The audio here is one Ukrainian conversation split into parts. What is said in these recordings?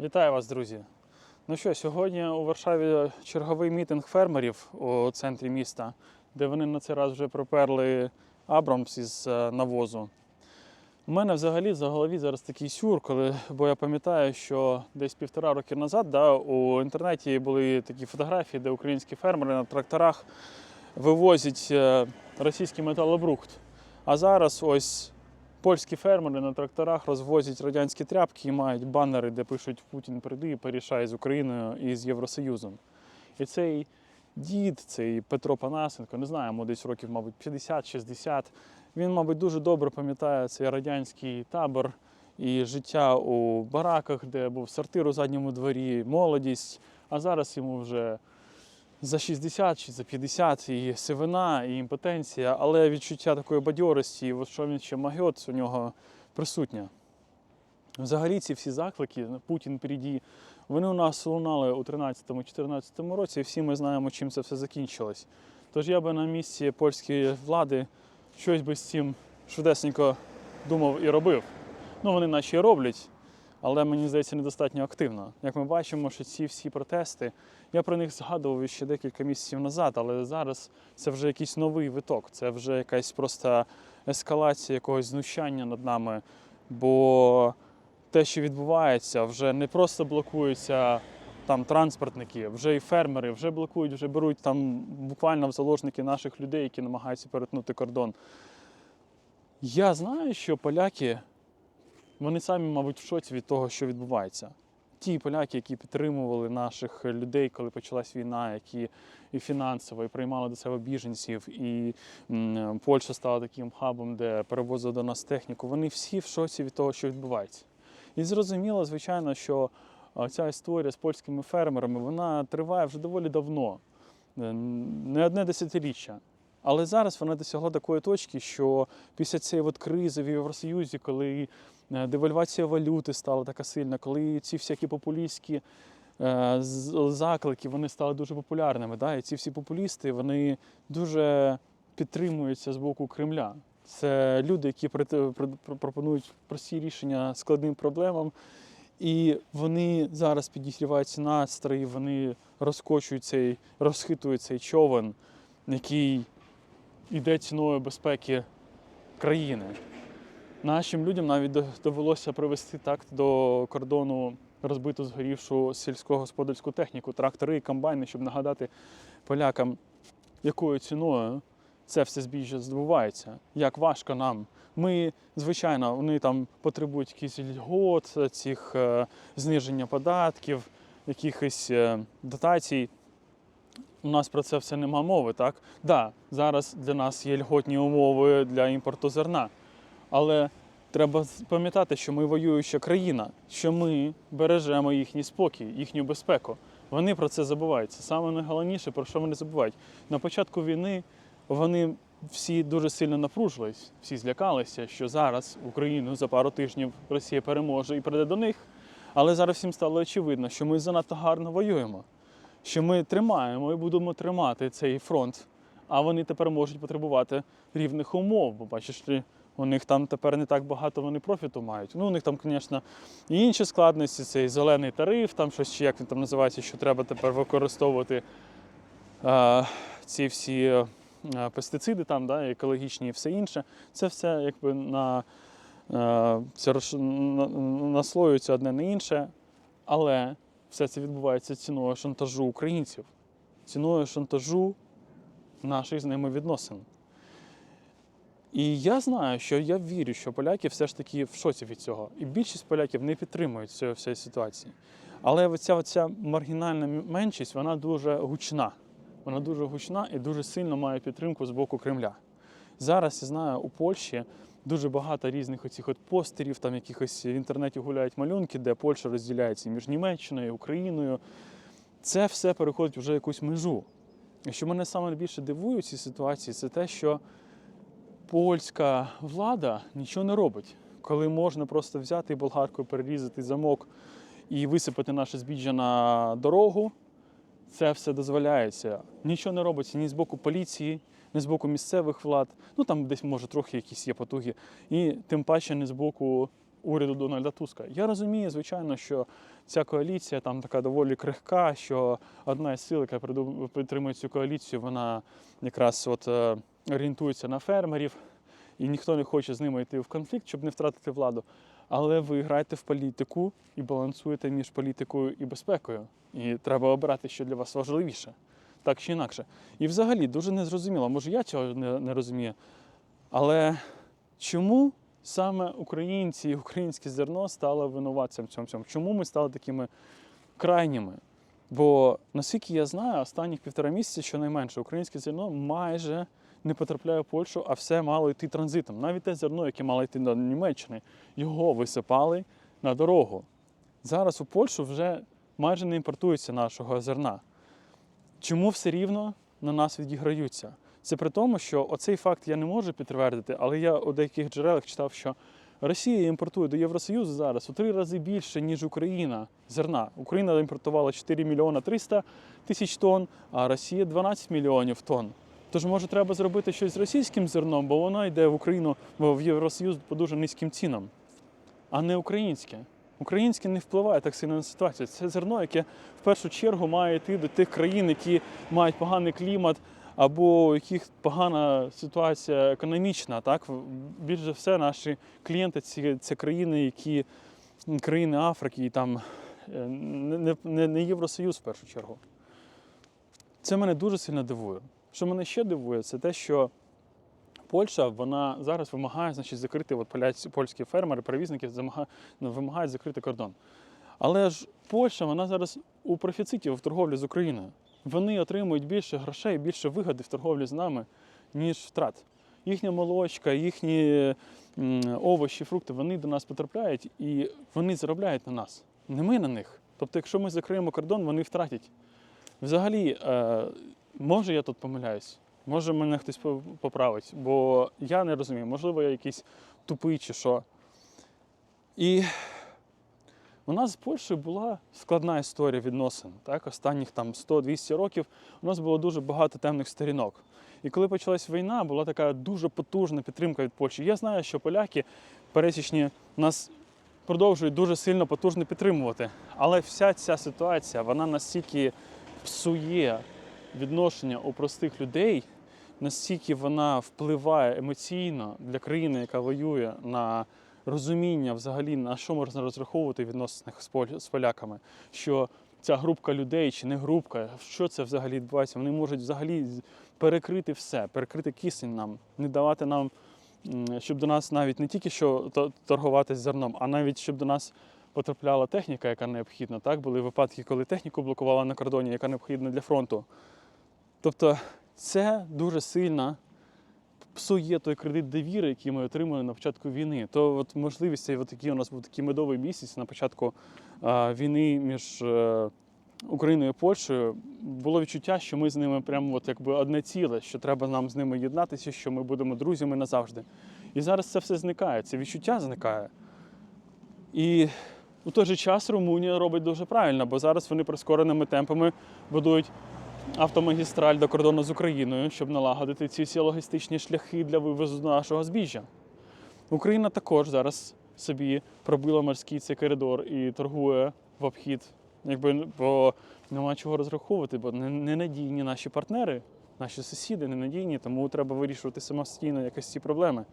Вітаю вас, друзі. Ну що, сьогодні у Варшаві черговий мітинг фермерів у центрі міста, де вони на цей раз вже проперли Абрамс із е, навозу. У мене взагалі за голові зараз такий сюр, коли, бо я пам'ятаю, що десь півтора роки назад да, у інтернеті були такі фотографії, де українські фермери на тракторах вивозять е, російський металобрухт. А зараз ось Польські фермери на тракторах розвозять радянські тряпки і мають банери, де пишуть Путін прийди і порішає з Україною і з Євросоюзом. І цей дід, цей Петро Панасенко, не знаю, йому десь років, мабуть, 50-60. Він, мабуть, дуже добре пам'ятає цей радянський табор і життя у бараках, де був сортир у задньому дворі, молодість. А зараз йому вже за 60 чи за 50 і сивина, і імпотенція, але відчуття такої бадьорості, що він ще магіот у нього присутня. Взагалі ці всі заклики Путін прийді, вони у нас лунали у 13-14 році, і всі ми знаємо, чим це все закінчилось. Тож я би на місці польської влади щось би з цим швидесенько думав і робив. Ну, вони наче роблять, але мені здається, недостатньо активно. Як ми бачимо, що ці всі протести, я про них згадував ще декілька місяців назад, але зараз це вже якийсь новий виток, це вже якась просто ескалація якогось знущання над нами. Бо те, що відбувається, вже не просто блокуються там транспортники, вже і фермери, вже блокують, вже беруть там буквально в заложники наших людей, які намагаються перетнути кордон. Я знаю, що поляки, вони самі, мабуть, в шоці від того, що відбувається. Ті поляки, які підтримували наших людей, коли почалась війна, які і фінансово, і приймали до себе біженців, і м, Польща стала таким хабом, де перевозили до нас техніку. Вони всі в шоці від того, що відбувається. І зрозуміло, звичайно, що ця історія з польськими фермерами вона триває вже доволі давно, е, не одне десятиріччя. Але зараз вона досягла такої точки, що після цієї от кризи в Євросоюзі, коли е, девальвація валюти стала така сильна, коли ці всякі популістські е, заклики вони стали дуже популярними. Да? І ці всі популісти вони дуже підтримуються з боку Кремля. Це люди, які пропонують прості рішення складним проблемам. І вони зараз підігрівають настрої, вони розкочують цей, розхитують цей човен, який іде ціною безпеки країни. Нашим людям навіть довелося привезти так до кордону розбиту згорівшу сільськогосподарську техніку, трактори і комбайни, щоб нагадати полякам, якою ціною це все збіжжя здобувається, як важко нам. Ми, звичайно, вони там потребують якихось льгот, цих е, зниження податків, якихось е, дотацій. У нас про це все нема мови, так? Да, зараз для нас є льготні умови для імпорту зерна. Але треба пам'ятати, що ми воююча країна, що ми бережемо їхній спокій, їхню безпеку. Вони про це забувають. Це саме найголовніше, про що вони забувають. На початку війни вони всі дуже сильно напружились, всі злякалися, що зараз Україну за пару тижнів Росія переможе і прийде до них. Але зараз всім стало очевидно, що ми занадто гарно воюємо, що ми тримаємо і будемо тримати цей фронт, а вони тепер можуть потребувати рівних умов. Бо бачиш, у них там тепер не так багато вони профіту мають. Ну, у них там, звісно, і інші складності, цей зелений тариф, там щось ще як він там називається, що треба тепер використовувати е, ці всі е, пестициди, там, да, екологічні і все інше. Це все якби на, е, це на, наслоюється одне на інше, але все це відбувається ціною шантажу українців, ціною шантажу наших з ними відносин. І я знаю, що я вірю, що поляки все ж таки в шоці від цього. І більшість поляків не підтримують цієї всієї ситуації. Але оця, оця маргінальна меншість, вона дуже гучна. Вона дуже гучна і дуже сильно має підтримку з боку Кремля. Зараз я знаю, у Польщі дуже багато різних оцих от постерів, там якихось в інтернеті гуляють малюнки, де Польща розділяється між Німеччиною, Україною. Це все переходить вже якусь межу. І що мене саме більше дивує у цій ситуації, це те, що польська влада нічого не робить, коли можна просто взяти і болгаркою перерізати замок і висипати наше збіжжя на дорогу. Це все дозволяється. Нічого не робиться ні з боку поліції, ні з боку місцевих влад. Ну там десь може трохи якісь є потуги, і тим паче не з боку уряду Дональда Туска. Я розумію, звичайно, що ця коаліція там така доволі крихка, що одна із сил, яка підтримує цю коаліцію, вона якраз от е, орієнтується на фермерів, і ніхто не хоче з ними йти в конфлікт, щоб не втратити владу. Але ви граєте в політику і балансуєте між політикою і безпекою. І треба обирати, що для вас важливіше, так чи інакше. І взагалі дуже незрозуміло, може я цього не, не розумію. Але чому саме українці і українське зерно стало винуватцем в цьому? Чому ми стали такими крайніми? Бо наскільки я знаю, останніх півтора місяці, щонайменше, українське зерно майже не потрапляє в Польщу, а все мало йти транзитом. Навіть те зерно, яке мало йти до Німеччини, його висипали на дорогу. Зараз у Польщу вже майже не імпортується нашого зерна. Чому все рівно на нас відіграються? Це при тому, що оцей факт я не можу підтвердити, але я у деяких джерелах читав, що Росія імпортує до Євросоюзу зараз у три рази більше, ніж Україна зерна. Україна імпортувала 4 мільйона 300 тисяч тонн, а Росія 12 мільйонів тонн. Тож, може, треба зробити щось з російським зерном, бо воно йде в Україну бо в Євросоюз по дуже низьким цінам, а не українське. Українське не впливає так сильно на ситуацію. Це зерно, яке в першу чергу має йти до тих країн, які мають поганий клімат, або у яких погана ситуація економічна. Так? Більш все, наші клієнти ці, це країни, які країни Африки і там е, не- не, не Євросоюз в першу чергу. Це мене дуже сильно дивує. Що мене ще дивує, це те, що Польща вона зараз вимагає значить, закрити от польські фермери, перевізники ну, вимагають закрити кордон. Але ж Польща вона зараз у профіциті в торговлі з Україною. Вони отримують більше грошей, більше вигоди в торговлі з нами, ніж втрат. Їхня молочка, їхні овочі, фрукти, вони до нас потрапляють і вони заробляють на нас. Не ми на них. Тобто, якщо ми закриємо кордон, вони втратять. Взагалі, е, може я тут помиляюсь, може мене хтось по- поправить, бо я не розумію, можливо, я якийсь тупий чи що. І у нас з Польщею була складна історія відносин. Так? Останніх там 100-200 років у нас було дуже багато темних сторінок. І коли почалась війна, була така дуже потужна підтримка від Польщі. Я знаю, що поляки пересічні нас продовжують дуже сильно потужно підтримувати. Але вся ця ситуація вона настільки псує відношення у простих людей, настільки вона впливає емоційно для країни, яка воює на розуміння взагалі, на що можна розраховувати в відносинах з поляками, що ця групка людей чи не групка, що це взагалі відбувається, вони можуть взагалі перекрити все, перекрити кисень нам, не давати нам, щоб до нас навіть не тільки що то- торгувати зерном, а навіть щоб до нас потрапляла техніка, яка необхідна. Так були випадки, коли техніку блокували на кордоні, яка необхідна для фронту. Тобто це дуже сильно псує той кредит довіри, який ми отримали на початку війни. То от можливість, от такий у нас був такий медовий місяць на початку а, війни між е, Україною і Польщею. Було відчуття, що ми з ними прямо от якби одне ціле, що треба нам з ними єднатися, що ми будемо друзями назавжди. І зараз це все зникає, це відчуття зникає. І у той же час Румунія робить дуже правильно, бо зараз вони прискореними темпами будують автомагістраль до кордону з Україною, щоб налагодити ці всі логістичні шляхи для вивозу нашого збіжжя. Україна також зараз собі пробила морський цей коридор і торгує в обхід, якби бо нема чого розраховувати, бо ненадійні наші партнери, наші сусіди ненадійні, тому треба вирішувати самостійно якось ці проблеми.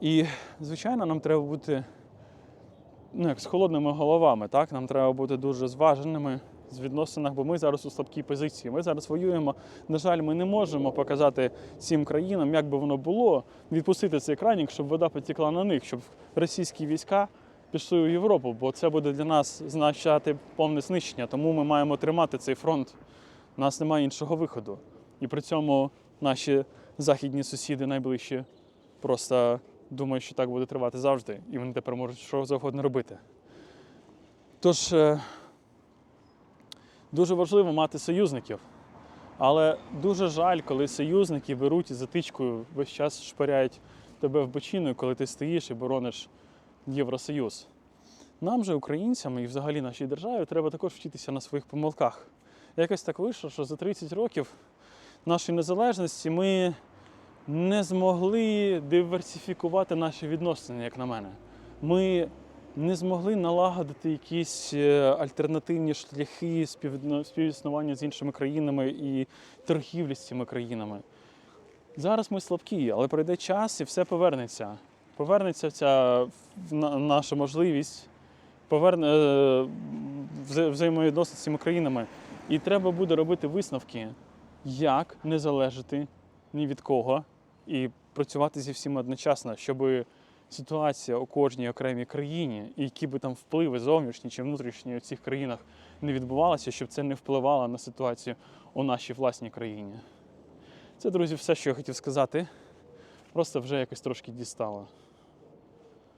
І, звичайно, нам треба бути ну, як з холодними головами. Так? Нам треба бути дуже зваженими з відносинах, бо ми зараз у слабкій позиції. Ми зараз воюємо. На жаль, ми не можемо показати цим країнам, як би воно було, відпустити цей кранік, щоб вода потекла на них, щоб російські війська пішли у Європу, бо це буде для нас означати повне знищення. Тому ми маємо тримати цей фронт. У нас немає іншого виходу. І при цьому наші західні сусіди найближчі просто думають, що так буде тривати завжди, і вони тепер можуть що завгодно робити. Тож е, дуже важливо мати союзників. Але дуже жаль, коли союзники беруть і затичкою весь час шпаряють тебе в бочину, коли ти стоїш і борониш Євросоюз. Нам же, українцям і взагалі нашій державі, треба також вчитися на своїх помилках. Якось так вийшло, що за 30 років нашої незалежності ми не змогли диверсифікувати наші відносини, як на мене. Ми не змогли налагодити якісь е, альтернативні шляхи співіснування з іншими країнами і торгівлі з цими країнами. Зараз ми слабкі, але пройде час і все повернеться. Повернеться ця наша можливість, поверне е, взаємовідносин з цими країнами. І треба буде робити висновки, як не залежати ні від кого і працювати зі всіма одночасно, щоб ситуація у кожній окремій країні, і які би там впливи зовнішні чи внутрішні у цих країнах не відбувалися, щоб це не впливало на ситуацію у нашій власній країні. Це, друзі, все, що я хотів сказати. Просто вже якось трошки дістало.